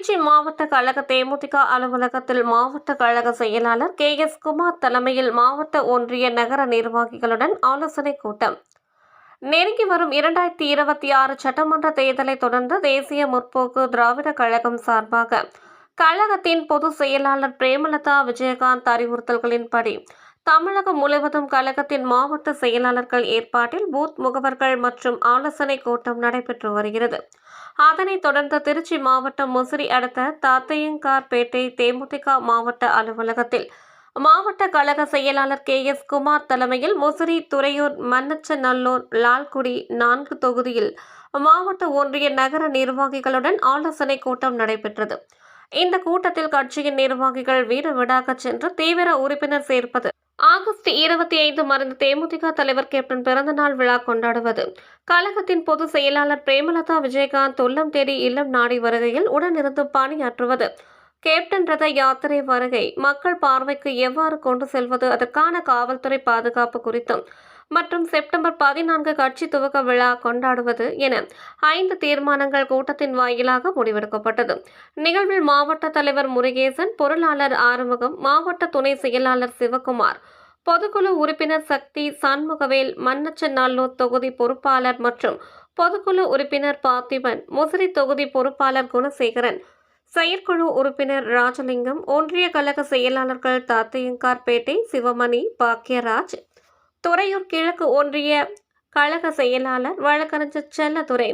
திருச்சி மாவட்ட கழக தேமுதிக அலுவலகத்தில் மாவட்ட கழக செயலாளர் கே எஸ் குமார் தலைமையில் மாவட்ட ஒன்றிய நகர நிர்வாகிகளுடன் ஆலோசனை கூட்டம். நெருங்கி வரும் இரண்டாயிரத்தி இருபத்தி ஆறு சட்டமன்ற தேர்தலை தொடர்ந்து தேசிய முற்போக்கு திராவிட கழகம் சார்பாக கழகத்தின் பொதுச் செயலாளர் பிரேமலதா விஜயகாந்த் அறிவுறுத்தல்களின்படி தமிழகம் முழுவதும் கழகத்தின் மாவட்ட செயலாளர்கள் ஏற்பாட்டில் பூத் முகவர்கள் மற்றும் ஆலோசனை கூட்டம் நடைபெற்று வருகிறது. அதனைத் தொடர்ந்து திருச்சி மாவட்டம் முசிறி அடுத்த தாத்தையங்கார்பேட்டை தேமுதிக மாவட்ட அலுவலகத்தில் மாவட்ட கழக செயலாளர் கே எஸ் குமார் தலைமையில் முசிறி துறையூர் மன்னச்சநல்லூர் லால்குடி நான்கு தொகுதியில் மாவட்ட ஒன்றிய நகர நிர்வாகிகளுடன் ஆலோசனை கூட்டம் நடைபெற்றது. இந்த கூட்டத்தில் கட்சியின் நிர்வாகிகள் வீடு வீடாக சென்று தீவிர உறுப்பினர் சேர்ப்பது ஆகஸ்ட் இருபத்தி ஐந்து மறைந்த தேமுதிக தலைவர் கேப்டன் பிறந்தநாள் விழா கொண்டாடுவது. கழகத்தின் பொதுச் செயலாளர் பிரேமலதா விஜயகாந்த் உள்ளம் தேடி இல்லம் நாடி வருகையில் உடனிருந்து பணியாற்றுவது. கேப்டன் ரத யாத்திரை வருகை. மக்கள் பார்வைக்கு எவ்வாறு கொண்டு செல்வது? அதற்கான காவல்துறை பாதுகாப்பு குறித்தும் மற்றும் செப்டம்பர் பதினான்கு கட்சி துவக்க விழா கொண்டாடுவது என ஐந்து தீர்மானங்கள் கூட்டத்தின் வாயிலாக முடிவெடுக்கப்பட்டது. நிகழ்வில் மாவட்ட தலைவர் முருகேசன் பொருளாளர் ஆறுமுகம் மாவட்ட துணை செயலாளர் சிவகுமார் பொதுக்குழு உறுப்பினர் சக்தி சண்முகவேல் மன்னச்சநல்லூர் தொகுதி பொறுப்பாளர் மற்றும் பொதுக்குழு உறுப்பினர் பார்த்திபன் முசிறி தொகுதி பொறுப்பாளர் குணசேகரன் செயற்குழு உறுப்பினர் ராஜலிங்கம் ஒன்றிய கழக செயலாளர்கள் தாத்தையங்கார்பேட்டை சிவமணி பாக்கியராஜ் துறையூர் கிழக்கு ஒன்றிய கழக செயலாளர் வழக்கறிஞர் செல்லதுரை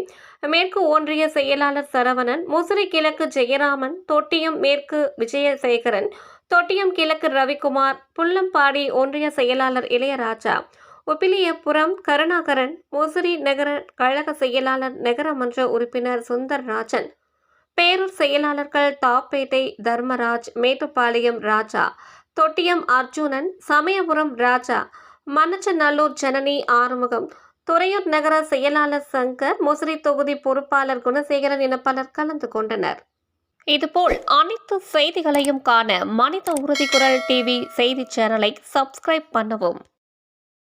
மேற்கு ஒன்றிய செயலாளர் சரவணன் முசிறி கிழக்கு ஜெயராமன் தொட்டியம் மேற்கு விஜயசேகரன் தொட்டியம் கிழக்கு ரவிக்குமார் புல்லம்பாடி ஒன்றிய செயலாளர் இளையராஜா ஒப்பிலியபுரம் கருணாகரன் முசிறி நகர கழக செயலாளர் நகரமன்ற உறுப்பினர் சுந்தர்ராஜன் பேரூர் செயலாளர்கள் தாப்பேட்டை தர்மராஜ் மேட்டுப்பாளையம் ராஜா தொட்டியம் அர்ஜுனன் சமயபுரம் ராஜா மன்னச்சநல்லூர் ஜனனி ஆறுமுகம் துறையூர் நகர செயலாளர் சங்கர் முசிறி தொகுதி பொறுப்பாளர் குணசேகரன் என பலர் கலந்து கொண்டனர். இதுபோல் அனைத்து செய்திகளையும் காண மனித உறுதி குரல் டிவி செய்தி சேனலை சப்ஸ்கிரைப் பண்ணவும்.